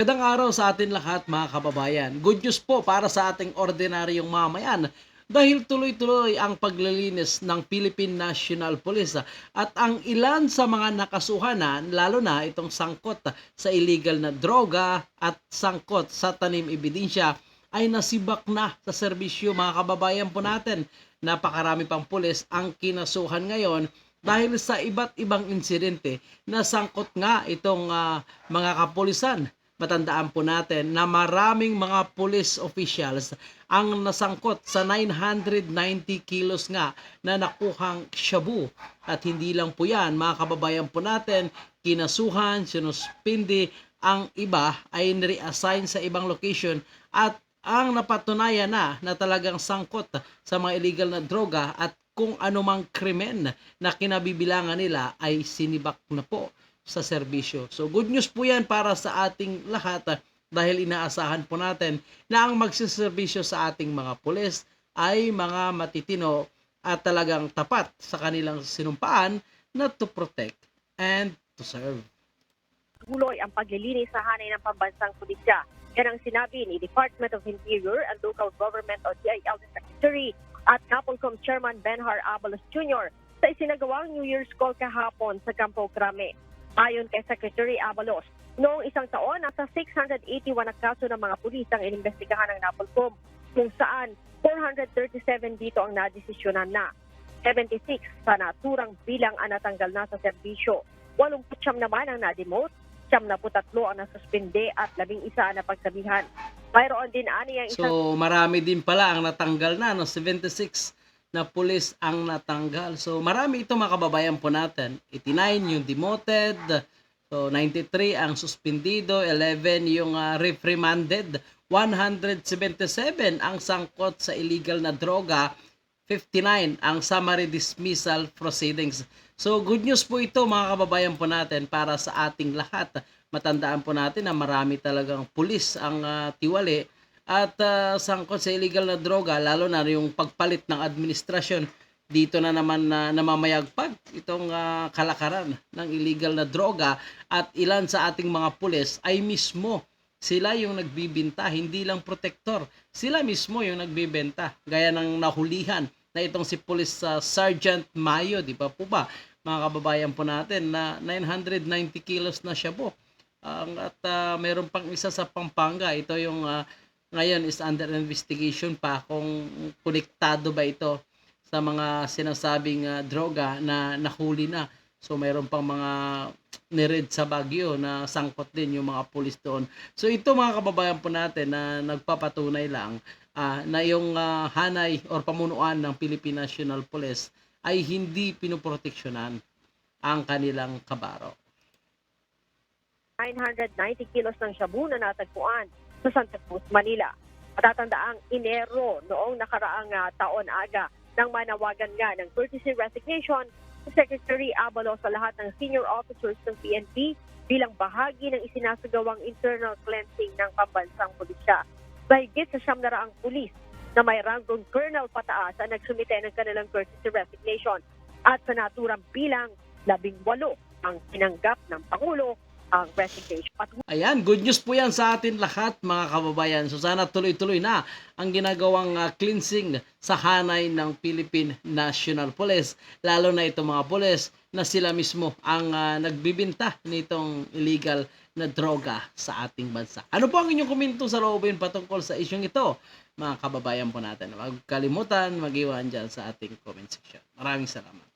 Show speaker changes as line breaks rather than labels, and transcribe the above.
Magandang araw sa atin lahat mga kababayan. Good news po para sa ating ordinaryong mamayan dahil tuloy-tuloy ang paglilinis ng Philippine National Police at ang ilan sa mga nakasuhanan, lalo na itong sangkot sa illegal na droga at sangkot sa tanim ebidensya ay nasibak na sa serbisyo mga kababayan po natin. Napakarami pang pulis ang kinasuhan ngayon dahil sa iba't ibang insidente na sangkot nga itong ah, mga kapulisan matandaan po natin na maraming mga police officials ang nasangkot sa 990 kilos nga na nakuhang shabu. At hindi lang po yan, mga kababayan po natin, kinasuhan, sinuspindi, ang iba ay nireassign sa ibang location at ang napatunayan na na talagang sangkot sa mga illegal na droga at kung anumang krimen na kinabibilangan nila ay sinibak na po sa serbisyo. So good news po yan para sa ating lahat ah, dahil inaasahan po natin na ang magsiservisyo sa ating mga pulis ay mga matitino at talagang tapat sa kanilang sinumpaan na to protect and to serve.
tuloy ang paglilinis sa hanay ng pambansang pulisya. Yan ang sinabi ni Department of Interior and Local Government o DILG Secretary at Napolcom Chairman Benhar Abalos Jr. sa isinagawang New Year's call kahapon sa Campo Crame. Ayon kay Secretary Abalos, noong isang taon, nasa 681 na kaso ng mga pulis ang inimbestigahan ng Napolcom, kung saan 437 dito ang nadesisyonan na. 76 sa naturang bilang ang natanggal na sa serbisyo. 89 naman ang na-demote, 73 ang nasuspinde at 11 ang napagsabihan. Mayroon din ani ang isang
So marami din pala ang natanggal na, no? 76 na pulis ang natanggal. So marami ito mga kababayan po natin. 89 yung demoted, so 93 ang suspendido, 11 yung ah, reprimanded, 177 ang sangkot sa illegal na droga, 59 ang summary dismissal proceedings. So good news po ito mga kababayan po natin para sa ating lahat. Matandaan po natin na marami talagang pulis ang ah, tiwali at ah, sangkot sa illegal na droga lalo na yung pagpalit ng administrasyon dito na naman na namamayagpag itong ah, kalakaran ng illegal na droga at ilan sa ating mga pulis ay mismo sila yung nagbibenta, hindi lang protector. Sila mismo yung nagbibenta. Gaya ng nahulihan na itong si Police ah, Sergeant Mayo, di ba po ba? Mga kababayan po natin na 990 kilos na siya po. Ang at ah, meron pang isa sa Pampanga. Ito yung ah, ngayon is under investigation pa kung konektado ba ito sa mga sinasabing ah, droga na nahuli na. So mayroon pang mga nired sa Baguio na sangkot din yung mga pulis doon. So ito mga kababayan po natin na nagpapatunay lang ah, na yung ah, hanay or pamunuan ng Philippine National Police ay hindi pinoproteksyonan ang kanilang kabaro.
990 kilos ng shabu na natagpuan sa Santa Cruz, Manila. Matatandaang Enero noong nakaraang ah, taon aga nang manawagan nga ng courtesy resignation si Secretary Abalos sa lahat ng senior officers ng PNP bilang bahagi ng isinasagawang internal cleansing ng pambansang pulisya. Mahigit sa siyam na raang pulis na may ranggong colonel pataas ang nagsumite ng kanilang courtesy resignation at sa naturang bilang labing walo ang tinanggap ng Pangulo ang resignation. At
Ayan, good news po yan sa atin lahat mga kababayan. So sana tuloy-tuloy na ang ginagawang ah, cleansing sa hanay ng Philippine National Police. Lalo na itong mga police na sila mismo ang ah, nagbibinta nitong illegal na droga sa ating bansa. Ano po ang inyong komento sa loobin patungkol sa isyong ito? Mga kababayan po natin. Huwag kalimutan mag-iwan dyan sa ating comment section. Maraming salamat.